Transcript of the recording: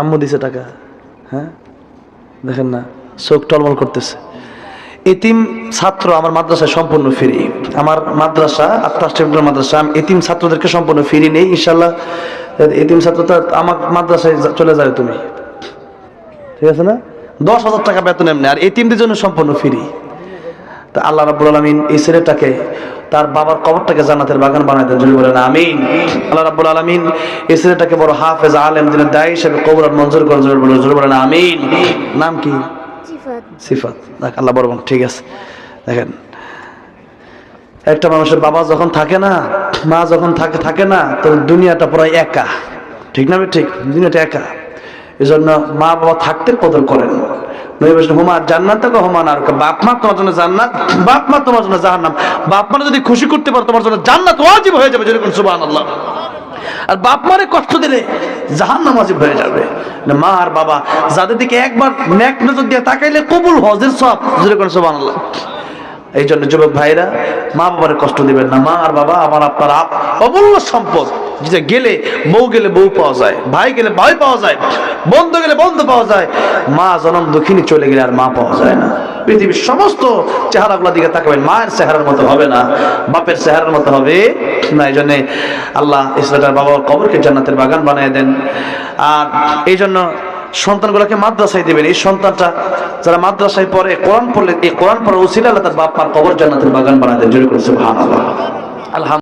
আম্মু দিছে টাকা হ্যাঁ? দেখেন না, চোখ টলমল করতেছে। এতিম ছাত্র আমার মাদ্রাসায় সম্পূর্ণ ফ্রি আমার মাদ্রাসা আত্মাশ মাদ্রাসা, আমি এতিম ছাত্রদেরকে সম্পূর্ণ ফ্রি নেই, ইনশাল্লাহ। এতিম ছাত্র আমার মাদ্রাসায় চলে যাবে তুমি। ঠিক আছে না? দশ হাজার টাকা বেতন এমনি, আর এতিমদের জন্য সম্পূর্ণ ফ্রি তা আল্লাহ রাব্বুল আলামিন এই ছেলেটাকে তার বাবার কবরটাকে জান্নাতের বাগান বানায় দেন। যদি বলেন আমিন। আল্লাহ রাব্বুল আলামিন এই ছেলেটাকে বড় হাফেজ আলেম দিনের দায়ী হিসেবে কবর মঞ্জুর করেন। জোরে বলেন জোরে বলেন আমিন। নাম কি? সিফাত। সিফাত। দেখ আল্লাহ বড় ঠিক আছে। দেখেন একটা মানুষের বাবা যখন থাকে না মা যখন থাকে থাকে না তো দুনিয়াটা পুরো একা। ঠিক না ঠিক? দুনিয়াটা একা। এই জন্য মা বাবা থাকতে কদর করেন যদি খুশি করতে তোমার জন্য বাপ মারে কষ্ট দিলে হয়ে যাবে। মা আর বাবা যাদের দিকে একবার দিয়ে তাকাইলে কবুল হজের সব যেরকম সুবহানাল্লাহ। এই জন্য যুবক ভাইরা মা বাবার কষ্ট দিবেন না। মা আর বাবা আমার আপনার আপ অমূল্য সম্পদ। যেটা গেলে বউ গেলে বউ পাওয়া যায়, ভাই গেলে ভাই পাওয়া যায়, বন্ধু গেলে বন্ধু পাওয়া যায়, মা জনম দক্ষিণী চলে গেলে আর মা পাওয়া যায় না। পৃথিবীর সমস্ত চেহারাগুলোর দিকে তাকাবেন, মায়ের চেহারার মতো হবে না, বাপের চেহারার মতো হবে না এই জন্যে আল্লাহ ইসলাটার বাবার কবরকে জান্নাতের বাগান বানিয়ে দেন। আর এই জন্য সন্তানগুলোকে মাদ্রাসায় দিবেন। এই সন্তানটা যারা মাদ্রাসায় পড়ে, কোরআন পড়লে, এই কোরআন পড়া উচিত আল্লাহ তার বাপ মার কবর জান্নাতের বাগান বানাতে জোরে করেছে ভালো আলহামদুলিল্লাহ।